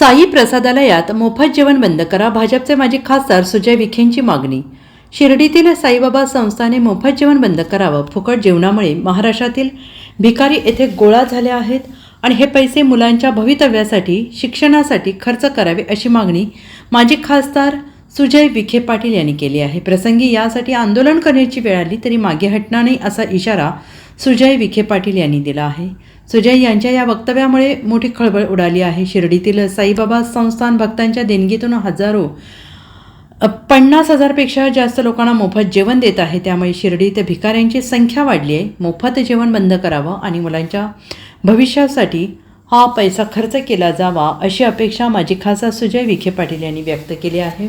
साई प्रसादालयात मोफत जेवण बंद करा. भाजपचे माजी खासदार सुजय विखेंची मागणी. शिर्डीतील साईबाबा संस्थाने मोफत जेवण बंद करावं. फुकट जेवणामुळे महाराष्ट्रातील भिकारी येथे गोळा झाले आहेत आणि हे पैसे मुलांच्या भवितव्यासाठी शिक्षणासाठी खर्च करावे अशी मागणी माजी खासदार सुजय विखे पाटील यांनी केली आहे. प्रसंगी यासाठी आंदोलन करण्याची वेळ आली तरी मागे हटणार नाही असा इशारा सुजय विखे पाटील यांनी दिला आहे. सुजय यांच्या या वक्तव्यामुळे मोठी खळबळ उडाली आहे. शिर्डीतील साईबाबा संस्थान भक्तांच्या देणगीतून हजारो पन्नास हजारपेक्षा जास्त लोकांना मोफत जेवण देत आहे. त्यामुळे शिर्डीत भिकाऱ्यांची संख्या वाढली आहे. मोफत जेवण बंद करावं आणि मुलांच्या भविष्यासाठी हा पैसा खर्च केला जावा अशी अपेक्षा माजी खासदार सुजय विखे पाटील यांनी व्यक्त केली आहे.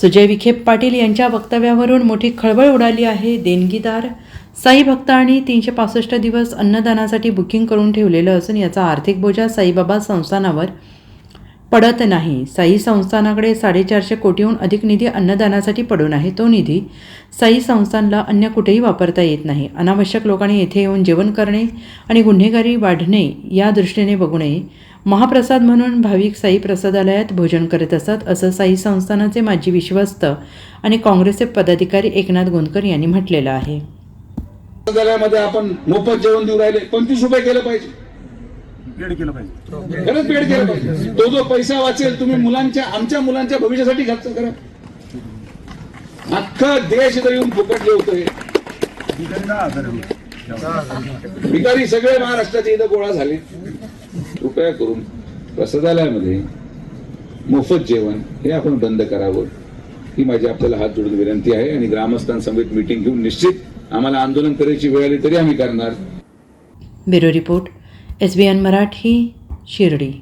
सुजय विखे पाटील यांच्या वक्तव्यावरून मोठी खळबळ उडाली आहे. देणगीदार साई भक्तांनी तीनशे पासष्ट दिवस अन्नदानासाठी बुकिंग करून ठेवलेलं असून याचा आर्थिक बोजा साईबाबा संस्थानावर पडत नाही. साई संस्थानाकडे साडेचारशे कोटीहून अधिक निधी अन्नदानासाठी पडून आहे. तो निधी साई संस्थानला अन्य कुठेही वापरता येत नाही. अनावश्यक लोकांनी येथे येऊन जेवण करणे आणि गुन्हेगारी वाढणे या दृष्टीने बघू नये. महाप्रसाद म्हणून भाविक साई प्रसादालयात भोजन करत असतात असं साई संस्थानाचे माजी विश्वस्त आणि काँग्रेसचे पदाधिकारी एकनाथ गोंदकर यांनी म्हटलेलं आहे. मध्ये आपण मोफत जेवण देऊ राहिले पंचवीस रुपये केलं पाहिजे. पेड केलं पाहिजे. खरंच पेड केलं पाहिजे. तो जो पैसा वाचेल तुम्ही मुलांच्या आमच्या मुलांच्या भविष्यासाठी खर्च करा. अख्खा देश इथं येऊन फुकट जेवतोय. ठिकाणी दहा हजार आहे. भिकारी सगळे महाराष्ट्राचे इथं गोळा झाले. कृपया करून प्रसादालयामध्ये मोफत जेवण हे आपण बंद करावं. ही माझी आपल्याला हात जोडून विनंती आहे आणि ग्रामस्थांसमवेत मीटिंग घेऊन निश्चित आम्हाला आंदोलन करायची वेळ आली तरी आम्ही करणार. Bureau report S B N Marathi Shirdi.